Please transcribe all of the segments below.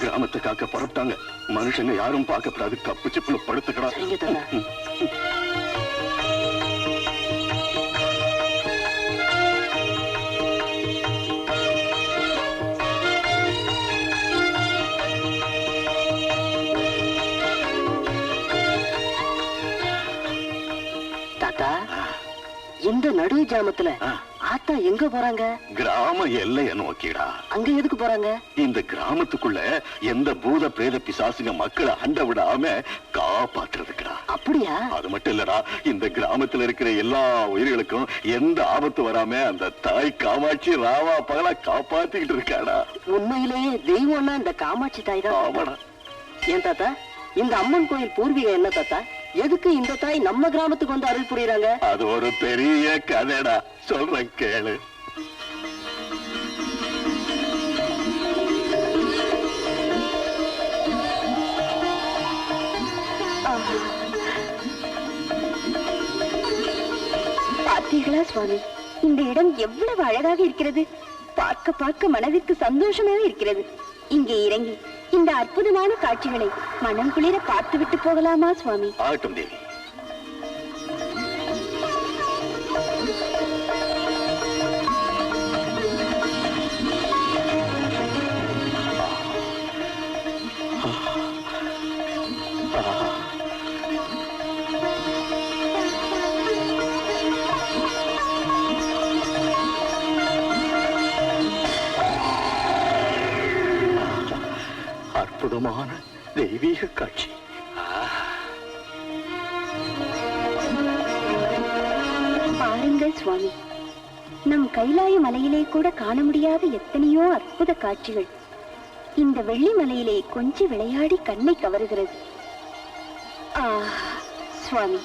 கிராமத்தை காக்க புறப்பட்டாங்க. மனுஷங்க யாரும் பார்க்கப்படாது. கப்பு சிப்புல படுத்துக்கடா. சரிங்க தாத்தா. தாத்தா இந்த நடு ஜாமத்துல ஆ. ஆத்தா எங்க போறாங்க? கிராம எல்லைய நோக்கிடா. அங்க எதுக்கு போறாங்க? இந்த கிராமத்துக்குள்ள எந்த பூத பிரேத பிசாசுங்க மக்களை அண்ட விடாம காப்பாத்துறதுக்குடா. அப்படியா? அது மட்டும் இல்லடா இந்த கிராமத்துல இருக்கிற எல்லா உயிர்களுக்கும் எந்த ஆபத்து வராம அந்த தாய் காமாட்சி ராவா பகலா காப்பாத்திக்கிட்டு இருக்காடா. உண்மையிலேயே தெய்வம்னா இந்த காமாட்சி தாய் தான். ஆமாடா. ஏன் தாத்தா? இந்த அம்மன் கோயில் பூர்வீகம் என்ன தாத்தா? எதுக்கு இந்த தாய் நம்ம கிராமத்துக்கு வந்து அருள் புரியுறாங்க? அது ஒரு பெரிய கதைடா. சொல்றேன் கேளு. பார்த்தீர்களா சுவாமி? இந்த இடம் எவ்வளவு அழகாக இருக்கிறது. பார்க்க பார்க்க மனதிற்கு சந்தோஷமாக இருக்கிறது. இங்கே இறங்கி இந்த அற்புதமான காட்சிகளை மனம் குளிர பார்த்துவிட்டு போகலாமா சுவாமி? ஆகட்டும் தேவி. அற்புதமான தெய்வீக காட்சி. பாருங்கள் சுவாமி நம் கைலாய மலையிலே கூட காண முடியாத எத்தனையோ அற்புத காட்சிகள். இந்த வெள்ளி மலையிலே கொஞ்சி விளையாடி கண்ணை கவருகிறது. சுவாமி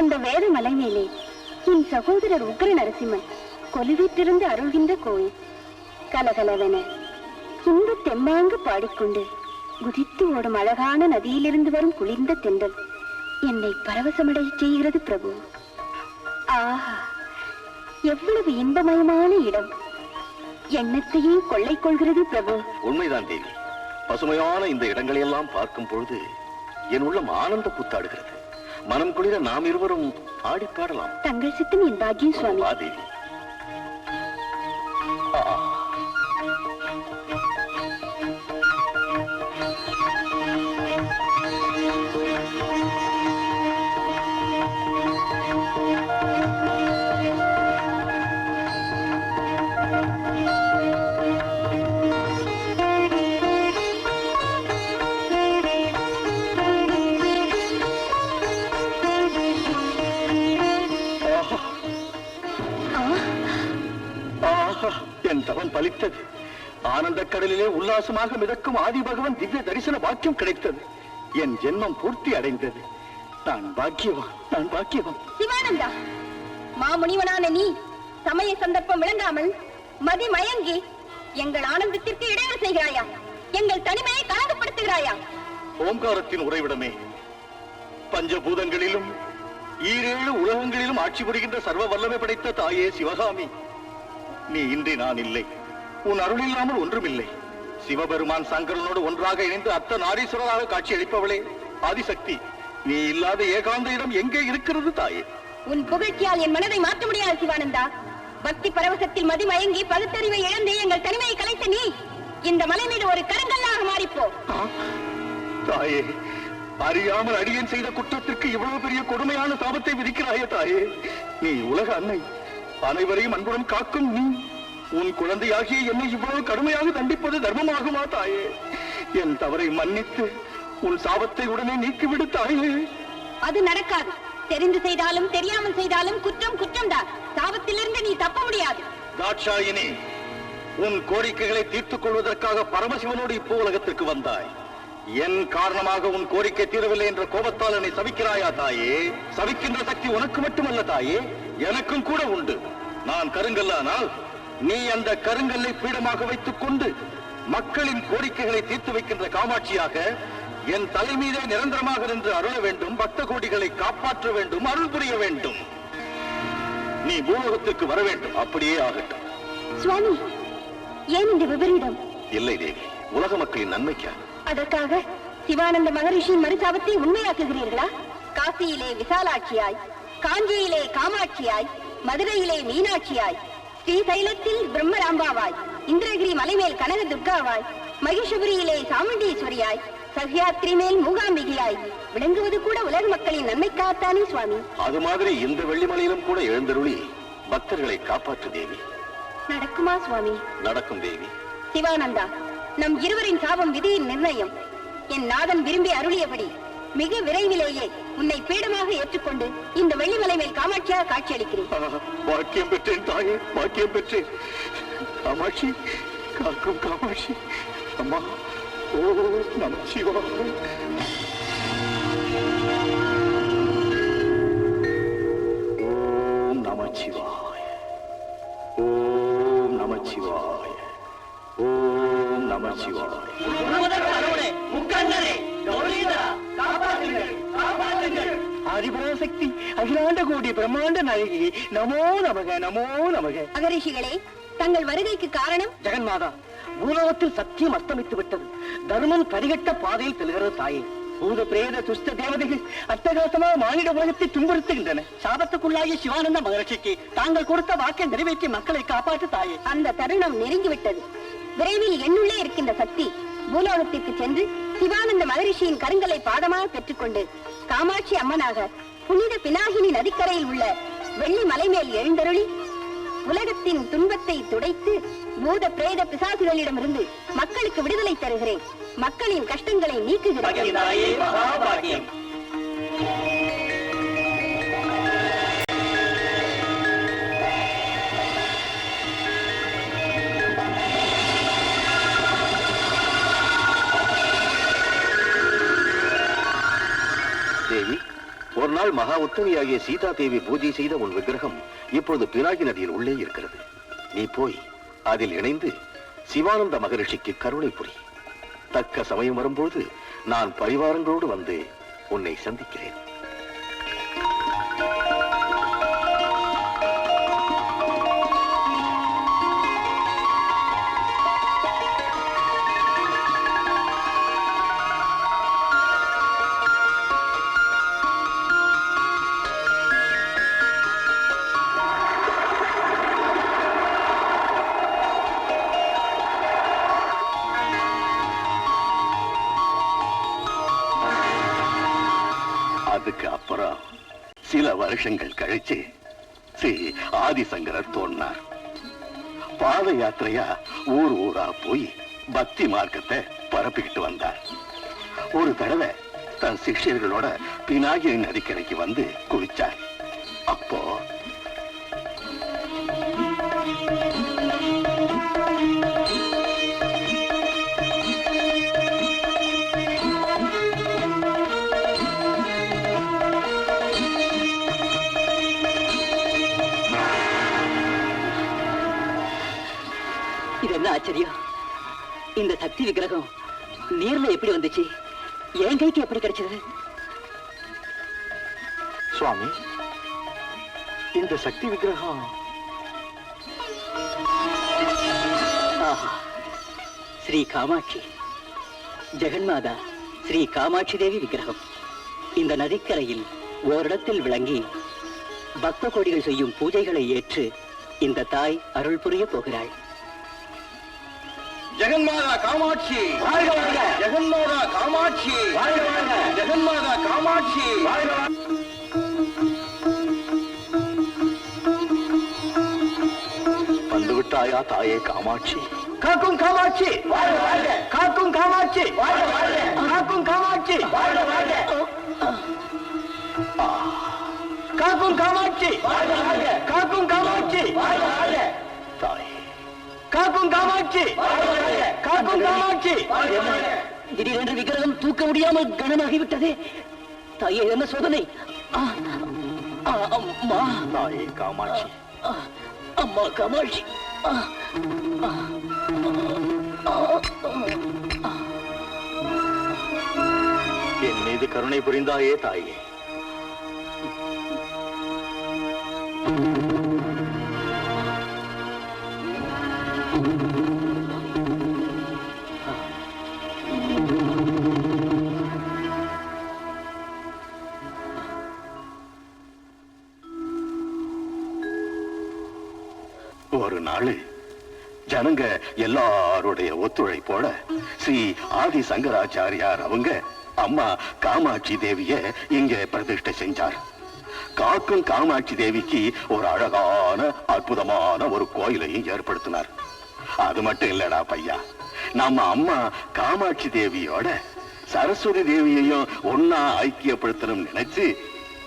அந்த வேத மலை மேலே என் சகோதரர் உக்ர நரசிம்மன் கொலுவிட்டிருந்து அருள்கின்ற கோயில். கலகலவென இன்ப தெம்மாங்கு பாடிக்கொண்டு குதித்து ஓடும் அழகான நதியிலிருந்து வரும் குளிர்ந்த தென்றல். என்னை பரவசமடைய செய்கிறது பிரபு. ஆஹா எவ்வளவு இன்பமயமான இடம். எண்ணத்தையே கொள்ளை கொள்கிறது பிரபு. உண்மைதான் தேவி. பசுமையான இந்த இடங்களை எல்லாம் பார்க்கும் பொழுது என் உள்ளம் ஆனந்த புத்தாடுகிறது. மனம் குளிர நாம் இருவரும் ஆடி பாடலாம். தங்கள் சித்தம் என் பாக்கியம் சுவாமி. தேவி. கடலிலே உல்லாசமாக மிதக்கும் ஆதி பகவன் திவ்ய தரிசன பாக்கியம் கிடைத்தது. என் ஜென்மம் பூர்த்தி அடைந்தது. நான் பாக்கியவான் நான் பாக்கியவான். சிவானந்தா மாமுனிவனான நீ சமய சந்தர்ப்பம் விளங்காமல் மதி மயங்கி எங்கள் ஆனந்தத்திற்கு இடையூறு செய்கிறாயா? எங்கள் தனிமையை கலங்கப்படுத்துகிறாயா ஓங்காரத்தின் உறைவிடமே. பஞ்சபூதங்களிலும் ஈரேழு உலகங்களிலும் ஆட்சி புரிகின்ற சர்வ வல்லமை படைத்த தாயே சிவகாமி. நீ இன்றி நான் இல்லை. உன் அருள் இல்லாமல் ஒன்றுமில்லை. சிவபெருமான் சங்கரனோடு ஒன்றாக இணைந்து அத்த நாரீஸ்வரராக காட்சி அளிப்பவளே ஆதிசக்தி நீ இல்லாத ஏகாந்த இடம் எங்கே இருக்கிறது தாயே? உன் புகழ்ச்சியால் என் மனதை மாற்ற முடியாது சிவானந்தா. பக்தி பரவசத்தில் மதி மயங்கி பகுத்தறிவை இழந்து எங்கள் தனிமையை கலைத்த நீ இந்த மலை மீது ஒரு கருங்கல்லாக மாறிப்போ. தாயே அறியாமல் அடியேன் செய்த குற்றத்திற்கு இவ்வளவு பெரிய கொடுமையான சாபத்தை விதிக்கிறாயே தாயே. நீ உலக அன்னை அனைவரையும் அன்புடன் காக்கும் நீ. உன் குழந்தையாகிய என்னை இவ்வளவு கடுமையாக தண்டிப்பது தர்மமாகுமா தாயே? என் தவறை மன்னித்து உன் சாபத்தை உடனே நீக்கிவிடு தாயே. அது நடக்காது. தெரிந்து செய்தாலும் தெரியாமல் செய்தாலும் குற்றம் குற்றம்தான். சாபத்திலிருந்து நீ தப்ப முடியாது. தாட்சாயினி உன் கோரிக்கைகளை தீர்த்துக் கொள்வதற்காக பரமசிவனோடு இப்போ உலகத்திற்கு வந்தாய். என் காரணமாக உன் கோரிக்கை தீரவில்லை என்ற கோபத்தால் என்னை சபிக்கிறாயா தாயே? சபிக்கின்ற சக்தி உனக்கு மட்டுமல்ல தாயே. எனக்கும் கூட உண்டு. நான் கருங்கல்லானால் நீ அந்த கருங்கல்லை பீடமாக வைத்துக் கொண்டு மக்களின் கோரிக்கைகளை தீர்த்து வைக்கின்ற காமாட்சியாக என் தலை மீதே நிரந்தரமாக நின்று அருள வேண்டும் பக்த கோடிகளை காப்பாற்ற வேண்டும் அருள் புரிய வேண்டும். நீ பூலோகத்திற்கு வர வேண்டும். அப்படியே ஆகட்டும். சுவாமி ஏன் இந்த விபரீதம்? இல்லை தேவி உலக மக்களின் நன்மைக்கா அதற்காக சிவானந்த மகரிஷியின் மறுசாபத்தை உண்மையாக்குகிறீர்களா? காசியிலே விசாலாட்சியாய் காஞ்சியிலே காமாட்சியாய் மதுரையிலே மீனாட்சியாய் ஸ்ரீசைலத்தில் பிரம்மராம்பாவாய் இந்திரகிரி மலைமேல் கனக துர்காவாய் மகிஷபுரியிலே சாமுண்டீஸ்வரியாய் சஹ்யாத்ரி மேல் மூகாம்பிகையாய் விளங்குவது கூட உலக மக்களின் நன்மைக்காகத்தானே சுவாமி. அது மாதிரி இந்த வெள்ளிமலையிலும் கூட எழுந்தருளி பக்தர்களை காப்பாற்று தேவி. நடக்குமா சுவாமி? நடக்கும் தேவி. சிவானந்தா நம் இருவரின் சாபம் விதியின் நிர்ணயம். என் நாதன் விரும்பி அருளியபடி மிக விரைவிலேயே உன்னை பீடமாக ஏற்றுக்கொண்டு இந்த வெள்ளிமலை மேல் காமாட்சியாக காட்சியளிக்கிறேன். ஆ, பாக்கியம் பெற்றேன் தாயே பாக்கியம் பெற்றேன். காமாட்சி காக்கும் காமாட்சி. அம்மா ஓ நம சிவாய ஓம் நம சிவாய. ஓம் நம சிவாய. ஓம் நம சிவாய. ஆதிபராசக்தி அகிலாண்ட கோடி பிரம்மாண்ட நாயகி. நமோ நமக நமோ நமக. மகரிஷிகளே தங்கள் வருகைக்கு காரணம்? ஜெகன்மாதா பூலோகத்தில் சத்தியம் அஸ்தமித்து விட்டது தர்மம் கரிகட்ட பாதையில் செல்கிறது தாயே. பூத பிரேத துஷ்ட தேவதைகள் அட்டகாசமா மானிட உலகத்தை துன்புறுத்துகின்றன. சாபத்துக்குள்ளாகிய சிவானந்த மகர்ஷிக்கு தாங்கள் கொடுத்த வாக்கை நிறைவேற்றி மக்களை காப்பாற்று தாயே. அந்த தருணம் நெருங்கிவிட்டது. விரைவில் என்னுள்ளே இருக்கின்ற சக்தி பூலோகத்திற்கு சென்று சிவானந்த மகரிஷியின் கருங்கலை பாதமாக பெற்றுக்கொண்டு காமாட்சி அம்மனாக புனித பினாகினி நதிக்கரையில் உள்ள வெள்ளி மலை மேல் எழுந்தருளி உலகத்தின் துன்பத்தை துடைத்து பூத பிரேத பிசாசுகளிடமிருந்து மக்களுக்கு விடுதலை தருகிறேன். மக்களின் கஷ்டங்களை நீக்குகிறேன். ஒரு நாள் மகா உத்தமியாகிய சீதா தேவி பூஜை செய்த உன் விக்கிரகம் இப்பொழுது பினாகி நதியின் உள்ளே இருக்கிறது. நீ போய் அதில் இணைந்து சிவானந்த மகரிஷிக்கு கருணை புரி. தக்க சமயம் வரும்போது நான் பரிவாரங்களோடு வந்து உன்னை சந்திக்கிறேன். வருஷங்கள் கழிச்சு ஸ்ரீ ஆதிசங்கரர் தோன்றார். பாத யாத்திரையா ஊர் ஊரா போய் பக்தி மார்க்கத்தை பரப்பிக்கிட்டு வந்தார். ஒரு தடவை தன் சிஷ்யர்களோட பினாகிரி நதிக்கரைக்கு வந்து குளிச்சார். அப்போ ஆச்சரியம் இந்த சக்தி விக்கிரகம் நீர்ல எப்படி வந்துச்சு? என் கைக்கு எப்படி கிடைச்சது? சுவாமி இந்த சக்தி விக்கிரகம் ஸ்ரீ காமாட்சி. ஜெகன்மாதா ஸ்ரீ காமாட்சி தேவி விக்கிரகம். இந்த நதிக்கரையில் ஓரிடத்தில் விளங்கி பக்த கோடிகள் செய்யும் பூஜைகளை ஏற்று இந்த தாய் அருள் புரிய போகிறாள். ஜெகன்மாதா காமாட்சி. ஜெகன்மாதா காமாட்சி. ஜெகன்மாதா காமாட்சி. வந்து விட்டாயா தாயே காமாட்சி? காக்கும் காமாட்சி. காக்கும் காமாட்சி. காக்கும் காமாட்சி. காக்கும் காமாட்சி. காக்கும் காமாட்சி. காக்கும் காமாட்சி. காக்கும் காமாட்சி. திடீரென்று விக்கிரகம் தூக்க முடியாமல் கனமாகிவிட்டதே. தாயே என்ன சோதனை? அம்மா. தாயே காமாட்சி. அம்மா காமாட்சி. என் மீது கருணை புரிந்தாயே தாயே. ஒரு நாள் ஜனங்க எல்லாருடைய ஒத்துழைப்போட ஸ்ரீ ஆதி சங்கராச்சாரியார் அவங்க அம்மா காமாட்சி தேவிய இங்க பிரதிஷ்டை செஞ்சார். காக்கும் காமாட்சி தேவிக்கு ஒரு அழகான அற்புதமான ஒரு கோயிலையும் ஏற்படுத்தினார். அது மட்டும் இல்லடா பையா. நம்ம அம்மா காமாட்சி தேவியோட சரஸ்வதி தேவியையும் ஒன்னா ஐக்கியப்படுத்தணும் நினைச்சு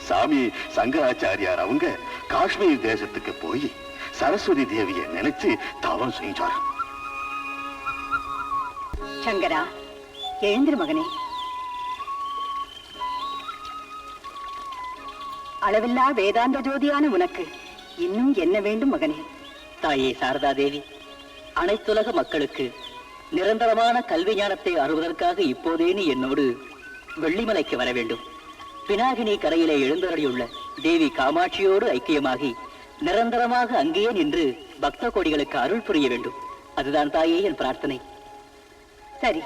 சாமி சங்கராச்சாரியார் அவங்க காஷ்மீர் தேசத்துக்கு போய் சரஸ்வதி தேவியை நினைச்சு தவம் செஞ்சார் சங்கரா எழுந்திரு மகனே. அளவில்லா வேதாந்த ஜோதியான உனக்கு இன்னும் என்ன வேண்டும் மகனே? தாயே சாரதா தேவி. அனைத்துலக மக்களுக்கு நிரந்தரமான கல்வி ஞானத்தை அறுவதற்காக இப்போதே நீ என்னோடு வெள்ளிமலைக்கு வர வேண்டும். பினாகினி கரையிலே எழுந்தருளியுள்ள தேவி காமாட்சியோடு ஐக்கியமாகி நிரந்தரமாக அங்கேயே நின்று பக்த கோடிகளுக்கு அருள் புரிய வேண்டும். அதுதான் தாயே என் பிரார்த்தனை. சரி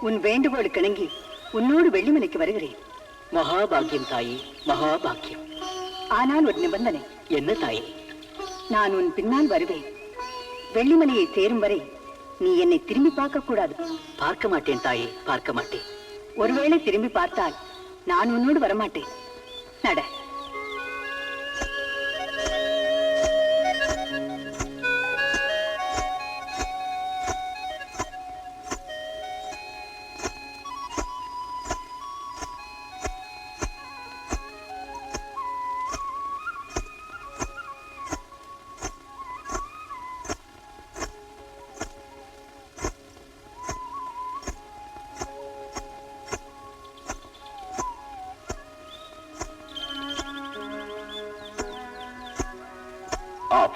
உன் வேண்டுகோளுக்கு இணங்கி உன்னோடு வெள்ளிமலைக்கு வருகிறேன். மகாபாக்கியம் தாயே மகாபாக்கியம். ஆனால் ஒரு நிபந்தனை. என்ன தாயே? நான் உன் பின்னால் வருவேன். வெள்ளிமலையை சேரும் வரை நீ என்னை திரும்பி பார்க்க கூடாது பார்க்க மாட்டேன் தாயே பார்க்க மாட்டேன் ஒருவேளை திரும்பி பார்த்தால் நான் உன்னோடு வரமாட்டேன். நட.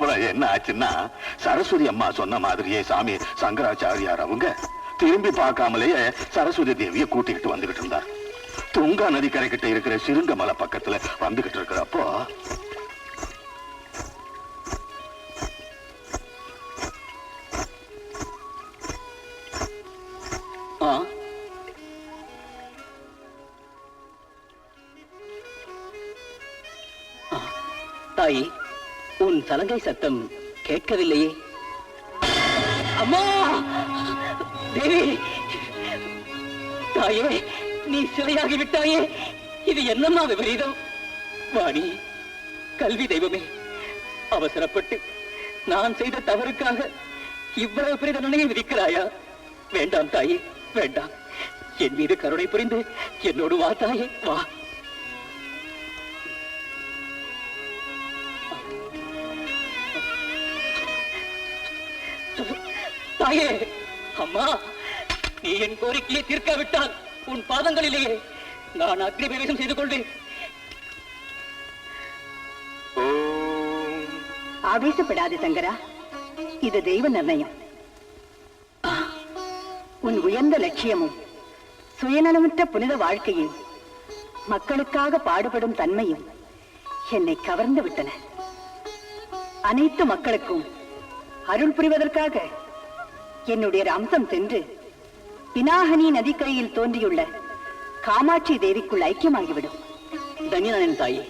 அப்புறம் என்ன ஆச்சுன்னா சரஸ்வதி அம்மா சொன்ன மாதிரியே சாமி சங்கராச்சாரியார் அவங்க திரும்பி பார்க்காமலேயே சரஸ்வதி தேவியை கூட்டிக்கிட்டு வந்துகிட்டு இருந்தார். துங்கா நதி கரைக்கிட்ட இருக்கிற சிறுங்கமலை பக்கத்துல வந்துகிட்டு இருக்கிறப்போ சலங்கை சத்தம் கேட்கவில்லையே. அம்மா! தேவி! தாயே நீ சிலையாகி விட்டாயே இது என்னம்மா விபரீதம்? வாணி கல்வி தெய்வமே அவசரப்பட்டு நான் செய்த தவறுக்காக இவ்வளவு பெரிய தண்டனையை விதிக்கிறாயா? வேண்டாம் தாயே வேண்டாம். என் மீது கருணை புரிந்து என்னோடு வா தாயே வா. தாயே அம்மா நீ என் கோரிக்கையை தீர்க்காவிட்டால் உன் பாதங்களிலேயே நான் அக்னி பிரவேசம் செய்து கொள்வேன். ஆவேசப்படாது சங்கரா. இது தெய்வ நிர்ணயம். உன் உயர்ந்த லட்சியமும் சுயநலமற்ற புனித வாழ்க்கையும் மக்களுக்காக பாடுபடும் தன்மையும் என்னை கவர்ந்து விட்டன. அனைத்து மக்களுக்கும் அருள் புரிவதற்காக என்னுடைய அம்சம் சென்று பினாகனி நதிக்கரையில் தோன்றியுள்ள காமாட்சி தேவிக்குள் ஐக்கியமாகிவிடும். தன்யனானேன் தாயே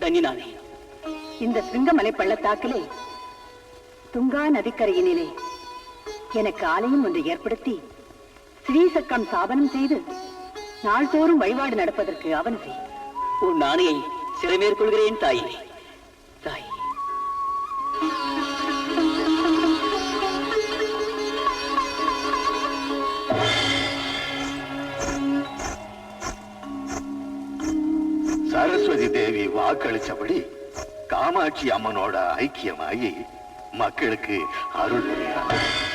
தன்யனானே இந்த சிங்கமலை பள்ளத்தாக்கிலே துங்கா நதிக்கரையினிலே எனக்கு ஆலயம் ஒன்று ஏற்படுத்தி ஸ்ரீசக்கம் ஸ்தாபனம் செய்து நாள்தோறும் வழிபாடு நடப்பதற்கு அவன் செய். உன் ஆணையை சிறைமேற்கொள்கிறேன் தாயே. வாக்களிச்சபடி காமாட்சி அம்மனோட ஐக்கியமாகி மக்களுக்கு அருள் புரிகிறார்